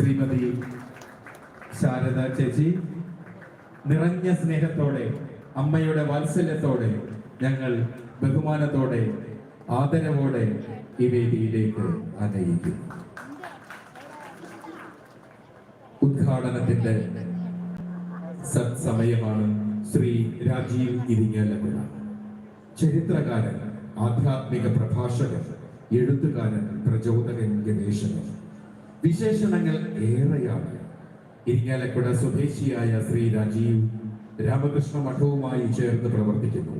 ശ്രീമതി ശാരദ ചേച്ചി നിറഞ്ഞ സ്നേഹത്തോടെ അമ്മയുടെ വാത്സല്യത്തോടെ ഞങ്ങൾ ബഹുമാനത്തോടെ ആദരവോടെ ഈ വേദിയിലേക്ക് അനയിക്കും ഉദ്ഘാടനത്തിന്റെ സത്സമയമാണ് ശ്രീ രാജീവ് ഇരിങ്ങാലക്കുട. ചരിത്രകാരൻ ആധ്യാത്മിക പ്രഭാഷകൻ എഴുത്തുകാരൻ പ്രചോദകൻ ഗവേഷകൻ. വിശേഷണങ്ങൾ ഏറെയാണ്. ഇരിങ്ങാലക്കുട സ്വദേശിയായ ശ്രീ രാജീവ് രാമകൃഷ്ണ മഠവുമായി ചേർന്ന് പ്രവർത്തിക്കുന്നു.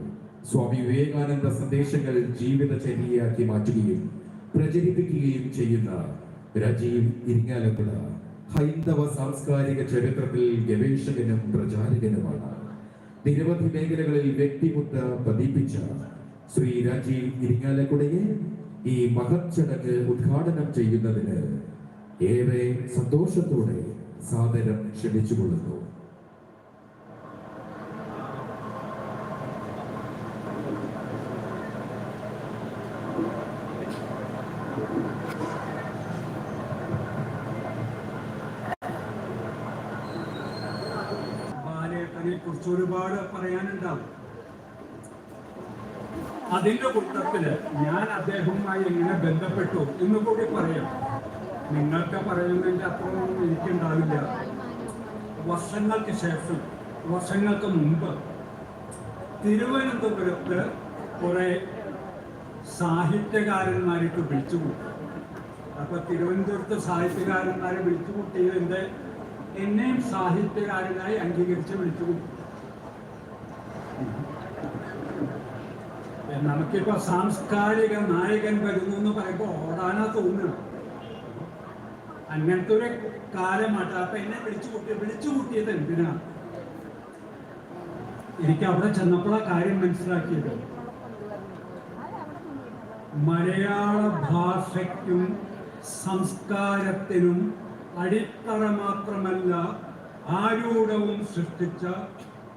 സ്വാമി വിവേകാനന്ദ സന്ദേശങ്ങൾ ജീവിതചര്യയാക്കി മാറ്റുകയും പ്രചരിപ്പിക്കുകയും ചെയ്യുന്ന രാജീവ് ഇരിങ്ങാലക്കുട ഹൈന്ദവ സാംസ്കാരിക ചരിത്രത്തിൽ ഗവേഷകനും പ്രചാരകനുമാണ്. നിരവധി മേഖലകളിൽ വ്യക്തിമുദ്ര പതിപ്പിച്ച ശ്രീ രാജീവ് ഇരിങ്ങാലക്കുടയെ ഈ മഹത് ഉദ്ഘാടനം ചെയ്യുന്നതിന് ഏറെ സന്തോഷത്തോടെ സാദരം ക്ഷണിച്ചുകൊള്ളുന്നു. കുറിച്ച് ഒരുപാട് പറയാനുണ്ടാവും. അതിന്റെ കൂട്ടത്തിൽ ഞാൻ അദ്ദേഹവുമായി എങ്ങനെ ബന്ധപ്പെട്ടു എന്ന് കൂടി പറയാം. നിങ്ങൾക്ക് പറയുന്നതിന്റെ അത്രയൊന്നും എനിക്കുണ്ടാവില്ല. വർഷങ്ങൾക്ക് ശേഷം വർഷങ്ങൾക്ക് മുമ്പ് തിരുവനന്തപുരത്ത് കുറെ സാഹിത്യകാരന്മാർക്ക് വിളിച്ചുകൂട്ടി. അപ്പൊ തിരുവനന്തപുരത്ത് സാഹിത്യകാരന്മാരെ വിളിച്ചുകൂട്ടിയതിന്റെ എന്നെയും സാഹിത്യകാരനായി അംഗീകരിച്ച് വിളിച്ചുകൂട്ടി. നമുക്കിപ്പോ സാംസ്കാരിക നായകൻ വരുന്നു എന്ന് പറയുമ്പോൾ ഓടാനാ തോന്നുന്നു അങ്ങനത്തെ ഒരു കാലമാട്ട അപ്പൊ എന്നെ വിളിച്ചു കൂട്ടി വിളിച്ചു കൂട്ടിയത് എന്തിനാ? എനിക്ക് അവിടെ ചെന്നപ്പോഴാ കാര്യം മനസ്സിലാക്കിയത്. മലയാള ഭാഷയ്ക്കും സംസ്കാരത്തിനും അടിത്തറ മാത്രമല്ല ആരൂഢവും സൃഷ്ടിച്ച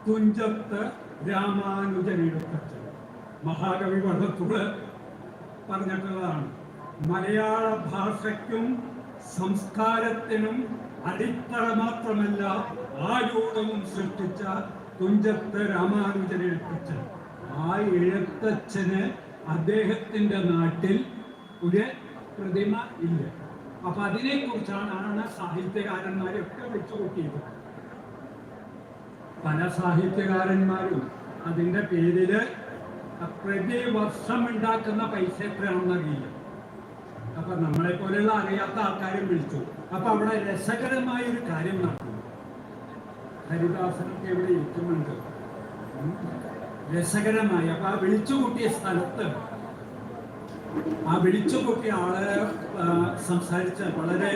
തുഞ്ചത്ത് രാമാനുജനെടുത്തച്ഛൻ. മഹാകവി വധത്തുൾ പറഞ്ഞിട്ടുള്ളതാണ്. മലയാള ഭാഷയ്ക്കും സംസ്കാരത്തിനും അടിത്തറ മാത്രമല്ല ആരൂഢവും സൃഷ്ടിച്ച തുഞ്ചത്ത് രാമാനുജനെ എഴുത്തച്ഛൻ ആ എഴുത്തച്ഛന് അദ്ദേഹത്തിന്റെ നാട്ടിൽ ഒരു പ്രതിമ ഇല്ല. അപ്പൊ അതിനെ കുറിച്ചാണ് സാഹിത്യകാരന്മാരെയൊക്കെ വെച്ചുകൂട്ടിയത്. പല സാഹിത്യകാരന്മാരും അതിന്റെ പേരിൽ പ്രതിവർഷം ഉണ്ടാക്കുന്ന പൈസ എത്രയാണെന്ന് അറിയില്ല. അപ്പൊ നമ്മളെ പോലെയുള്ള അറിയാത്ത ആൾക്കാരും വിളിച്ചു. അപ്പൊ അവിടെ രസകരമായ ഒരു കാര്യം നടന്നു ഹരിദാസനൊക്കെ ഇവിടെ ഇരിക്കുന്നുണ്ട്. രസകരമായി. അപ്പൊ ആ വിളിച്ചു കൂട്ടിയ സ്ഥലത്ത് ആ വിളിച്ചു കൂട്ടിയ ആളെ സംസാരിച്ച വളരെ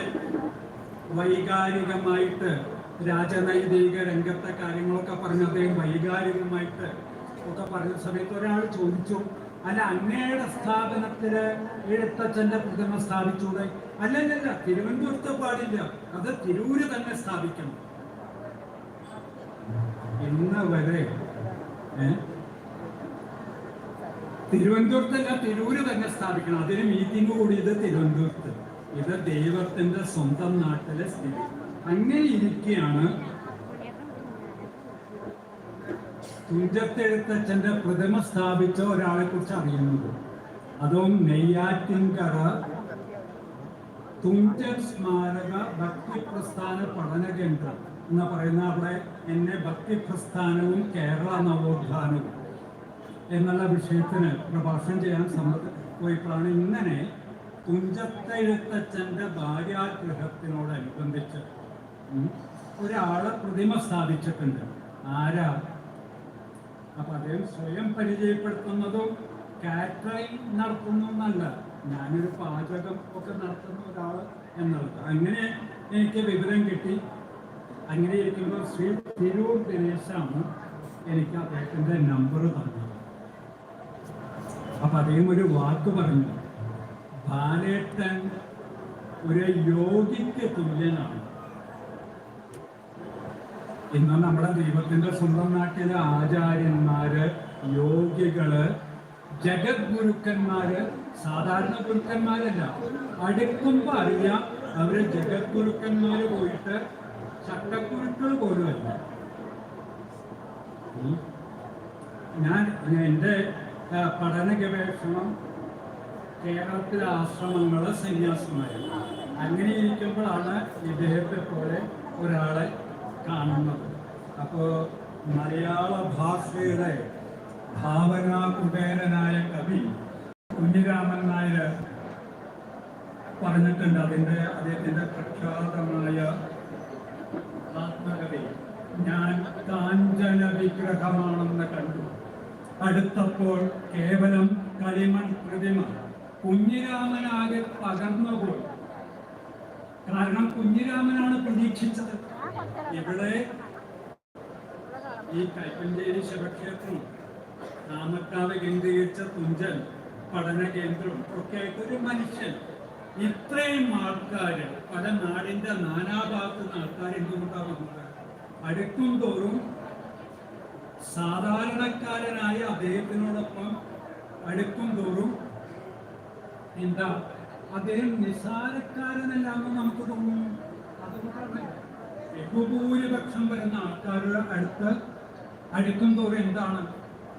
വൈകാരികമായിട്ട് രാജനൈതിക രംഗത്തെ കാര്യങ്ങളൊക്കെ പറഞ്ഞ് അദ്ദേഹം വൈകാരികമായിട്ട് ഒക്കെ പറഞ്ഞ സമയത്ത് ഒരാൾ ചോദിച്ചു അല്ല അങ്ങയുടെ സ്ഥാപനത്തിൽ എഴുത്തച്ഛന്റെ പ്രതിമ സ്ഥാപിച്ചൂടെ? അല്ലല്ല തിരുവനന്തപുരത്ത് പാടില്ല. അത് തിരൂര് തന്നെ സ്ഥാപിക്കണം. ഇന്ന് വരെ? തിരുവനന്തപുരത്തല്ല തിരൂര് തന്നെ സ്ഥാപിക്കണം. അതിന് മീറ്റിംഗ് കൂടിയത് തിരുവനന്തപുരത്ത്. ഇത് ദൈവത്തിന്റെ സ്വന്തം നാട്ടിലെ സ്ഥിതി. അങ്ങനെ ഇരിക്കുകയാണ് തുഞ്ചത്തെഴുത്തച്ഛന്റെ പ്രതിമ സ്ഥാപിച്ച ഒരാളെ കുറിച്ച് അറിയുന്നത്. അതും നെയ്യാറ്റിൻകര തുഞ്ചൻ സ്മാരക ഭക്തി പ്രസ്ഥാന പഠന കേന്ദ്രം എന്ന് പറയുന്ന അവിടെ എന്നെ ഭക്തി പ്രസ്ഥാനവും കേരള നവോത്ഥാനവും എന്നുള്ള വിഷയത്തിന് പ്രഭാഷണം ചെയ്യാൻ സമ്മതി പോയപ്പോഴാണ് ഇങ്ങനെ തുഞ്ചത്തെഴുത്തച്ഛന്റെ ഭാര്യാഗ്രഹത്തിനോടനുബന്ധിച്ച് ഒരാൾ പ്രതിമ സ്ഥാപിച്ചിട്ടുണ്ട്. ആരാ? അപ്പൊ അദ്ദേഹം സ്വയം പരിചയപ്പെടുത്തുന്നതും കാറ്ററിംഗ് നടത്തുന്നു എന്നല്ല ഞാനൊരു പാചകം ഒക്കെ നടത്തുന്ന ഒരാൾ എന്നുള്ളത്. അങ്ങനെ എനിക്ക് വിവരം കിട്ടി. അങ്ങനെ ഇരിക്കുമ്പോൾ ശ്രീ തിരൂർ ദിനേശാണ് എനിക്ക് അദ്ദേഹത്തിന്റെ നമ്പർ തന്നത്. അപ്പൊ അദ്ദേഹം ഒരു വാക്ക് പറഞ്ഞു. ബാലേട്ടൻ ഒരു യോഗിക്ക് തുല്യനാണ്. ഇന്ന് നമ്മുടെ ദൈവത്തിന്റെ സ്വന്തം നാട്ടിലെ ആചാര്യന്മാര് യോഗികൾ ജഗത് ഗുരുക്കന്മാര് സാധാരണ ഗുരുക്കന്മാരല്ല അടുക്കുമ്പോ അറിയാം അവർ ജഗദ്ഗുരുക്കന്മാര് പോയിട്ട് ചട്ടക്കുരുക്കൾ പോലും അല്ല ഞാൻ എന്റെ പഠന ഗവേഷണം കേരളത്തിലെ ആശ്രമങ്ങൾ സന്യാസമായിരുന്നു അങ്ങനെ ഇരിക്കുമ്പോഴാണ് ഇദ്ദേഹത്തെ പോലെ ഒരാളെ കാണുന്നത് അപ്പോൾ മലയാള ഭാഷയുടെ ഭാവനാ കുബേരനായ കവി കുഞ്ഞിരാമൻ നായർ പറഞ്ഞിട്ടുണ്ട് അതിന്റെ അദ്ദേഹത്തിന്റെ പ്രഖ്യാതമായ ആത്മകവി. ഞാൻ കാഞ്ചന വിഗ്രഹമാണെന്ന് കണ്ടു. അടുത്തപ്പോൾ കേവലം കളിമൺ പ്രതിമ കുഞ്ഞിരാമനാകെ പകർന്നുപോയി കാരണം കുഞ്ഞിരാമനാണ് പ്രതീക്ഷിച്ചത്. ഇവിടെ ഈ കൈപ്പഞ്ചേരി ശിവക്ഷേത്രം നാമക്കാവ് കേന്ദ്രീകരിച്ച തുഞ്ചൻ പഠന കേന്ദ്രം ഒക്കെ ആയിട്ട് ഒരു മനുഷ്യൻ. ഇത്രയും ആൾക്കാര് പല നാടിന്റെ നാനാഭാഗത്തു നിന്ന് ആൾക്കാർ എന്തുകൊണ്ടാണ് വന്നത്? അടുക്കും തോറും സാധാരണക്കാരനായ അദ്ദേഹത്തിനോടൊപ്പം അടുക്കും തോറും എന്താ? അദ്ദേഹം നിസാരക്കാരനല്ലാന്ന് നമുക്ക് തോന്നുന്നു അതുകൊണ്ടാണ് ബഹുഭൂരിപക്ഷം വരുന്ന ആൾക്കാരുടെ അടുത്ത് അടുക്കും തോറും എന്താണ്?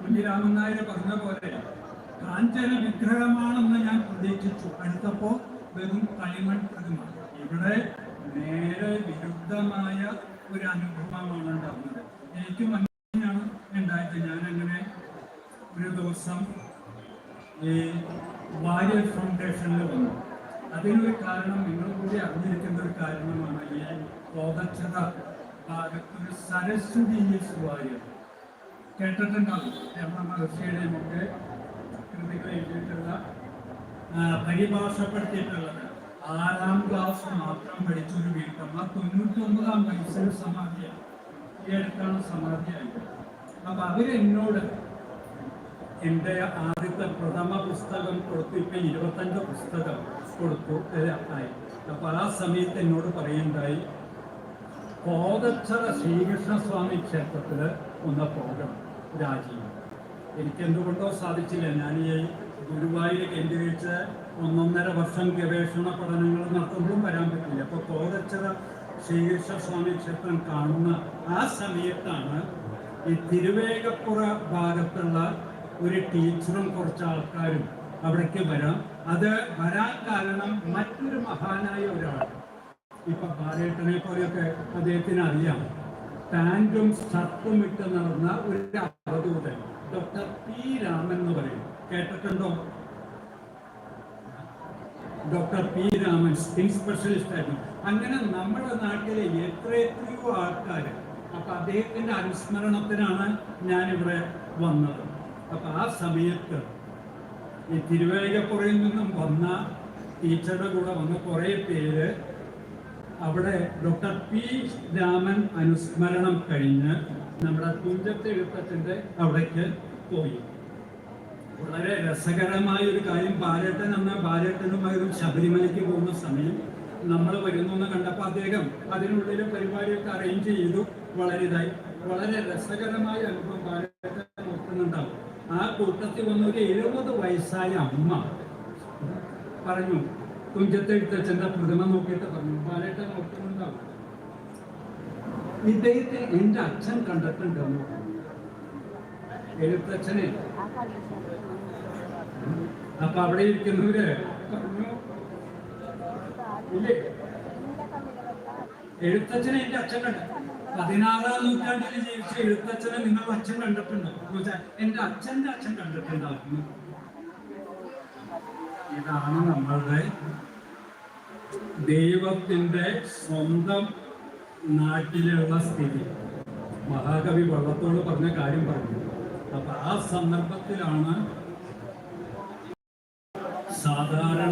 കുഞ്ഞിരാമൻ നായർ പറഞ്ഞ പോലെ കാഞ്ചന വിഗ്രഹമാണെന്ന് ഞാൻ പ്രതീക്ഷിച്ചു. അടുത്തപ്പോ വെറും കളിമൺ പ്രതിമ ഇവിടെ നേരെ വിരുദ്ധമായ ഒരു അനുഭവമാണ് ഉണ്ടാകുന്നത്. എനിക്ക് മനസ്സിലാണ് ഉണ്ടായത്. ഞാൻ അങ്ങനെ ഒരു ദിവസം ഈ വാര്യർ ഫൗണ്ടേഷനിൽ വന്നു. അതിനൊരു കാരണം നിങ്ങൾ കൂടി അറിഞ്ഞിരിക്കുന്ന ഒരു കാരണമാണ് ഈ ബോധക്ഷത ഭാഗത്തൊരു സരസ്വതി സ്വായം വാര്യർ കേട്ടിട്ടുണ്ടാവും. എം മഹർഷിയുടെയും ഒക്കെ കൃതികൾ എഴുതിയിട്ടുള്ള പരിഭാഷപ്പെടുത്തിയിട്ടുള്ളത്. ആറാം ക്ലാസ് മാത്രം പഠിച്ചൊരു വീട്ടമ്മ തൊണ്ണൂറ്റി ഒമ്പതാം വയസ്സിൽ സമാധിയാണ് ഈ അടുത്താണ് സമാധിയായത് അപ്പൊ അവരെന്നോട് എന്റെ ആദ്യത്തെ പ്രഥമ പുസ്തകം കൊടുത്തു ഇപ്പൊ ഇരുപത്തഞ്ച് പുസ്തകം കൊടുത്തു ഏ, ആയി. അപ്പൊ ആ സമയത്ത് എന്നോട് പറയുണ്ടായി കോതച്ചറ ശ്രീകൃഷ്ണസ്വാമി ക്ഷേത്രത്തിൽ ഒന്ന് പോകണം രാജീവ്. എനിക്ക് എന്തുകൊണ്ടോ സാധിച്ചില്ല. ഞാൻ ഈ ഗുരുവായൂർ കേന്ദ്രീകരിച്ച് ഒന്നൊന്നര വർഷം ഗവേഷണ പഠനങ്ങൾ നടത്തുമ്പോഴും വരാൻ പറ്റില്ല. അപ്പോൾ കോതച്ചറ ശ്രീകൃഷ്ണസ്വാമി ക്ഷേത്രം കാണുന്ന ആ സമയത്താണ് ഈ തിരുവേഗപ്പുറ ഭാഗത്തുള്ള ഒരു ടീച്ചറും കുറച്ച് ആൾക്കാരും അവിടേക്ക് വരാം. അത് വരാൻ കാരണം മറ്റൊരു മഹാനായ ഒരാൾ ഇപ്പൊ ബാലേട്ടനെ പോലെയൊക്കെ അദ്ദേഹത്തിന് അറിയാം. പാന്റും ഷർട്ടും ഇട്ട് നടന്ന ഒരു അവധൂതൻ ഡോക്ടർ പി രാമൻ എന്ന് പറയും. കേട്ടിട്ടുണ്ടോ? Doctor P Raman skin specialist ആയിരുന്നു. അങ്ങനെ നമ്മുടെ നാട്ടിലെ എത്ര എത്രയോ ആൾക്കാർ അപ്പൊ അദ്ദേഹത്തിന്റെ അനുസ്മരണത്തിനാണ് ഞാനിവിടെ വന്നത്. അപ്പൊ ആ സമയത്ത് ഈ തിരുവേഗപ്പുറയിൽ നിന്നും വന്ന ടീച്ചറുടെ കൂടെ വന്ന കുറേ പേര് അവിടെ ഡോക്ടർ പി രാമൻ അനുസ്മരണം കഴിഞ്ഞ് നമ്മുടെ തുഞ്ചത്ത് എഴുത്തച്ഛന്റെ അവിടേക്ക് പോയി. വളരെ രസകരമായ ഒരു കാര്യം. ബാലേട്ടൻ എന്ന ബാലേട്ടനുമായി ശബരിമലയ്ക്ക് പോകുന്ന സമയം നമ്മൾ വരുന്നു എന്ന് കണ്ടപ്പോൾ അദ്ദേഹം അതിനുള്ളിൽ പരിപാടിയൊക്കെ അറേഞ്ച് ചെയ്തു. വളരെ ഇതായി. വളരെ രസകരമായ അനുഭവം ബാലേട്ടൻ നോക്കുന്നുണ്ടാവും. ആ കൂട്ടത്തിൽ വന്ന ഒരു എഴുപത് വയസ്സായ അമ്മ പറഞ്ഞു തുഞ്ചത്ത് എഴുത്തച്ഛന്റെ പ്രതിമ നോക്കിയിട്ട് പറഞ്ഞു. ബാലേട്ട നോക്കുന്നുണ്ടാവും. ഇദ്ദേഹത്തെ എന്റെ അച്ഛൻ കണ്ടിട്ടുണ്ടെന്ന്. എഴുത്തച്ഛനെ. അപ്പൊ അവിടെ ഇരിക്കുന്നവര് പറഞ്ഞു ഇല്ലേ? എഴുത്തച്ഛനെ എന്റെ അച്ഛൻ കണ്ട. പതിനാറാം നൂറ്റാണ്ടിൽ ജീവിച്ച എഴുത്തച്ഛനെ നിങ്ങളുടെ അച്ഛൻ കണ്ടിട്ടുണ്ടോ? എന്റെ അച്ഛന്റെ അച്ഛൻ കണ്ടിട്ടുണ്ടായിരുന്നു ഇതാണ് നമ്മളുടെ ദൈവത്തിന്റെ സ്വന്തം നാട്ടിലുള്ള സ്ഥിതി. മഹാകവി വള്ളത്തോട് പറഞ്ഞ കാര്യം പറഞ്ഞു. അപ്പൊ ആ സന്ദർഭത്തിലാണ് സാധാരണ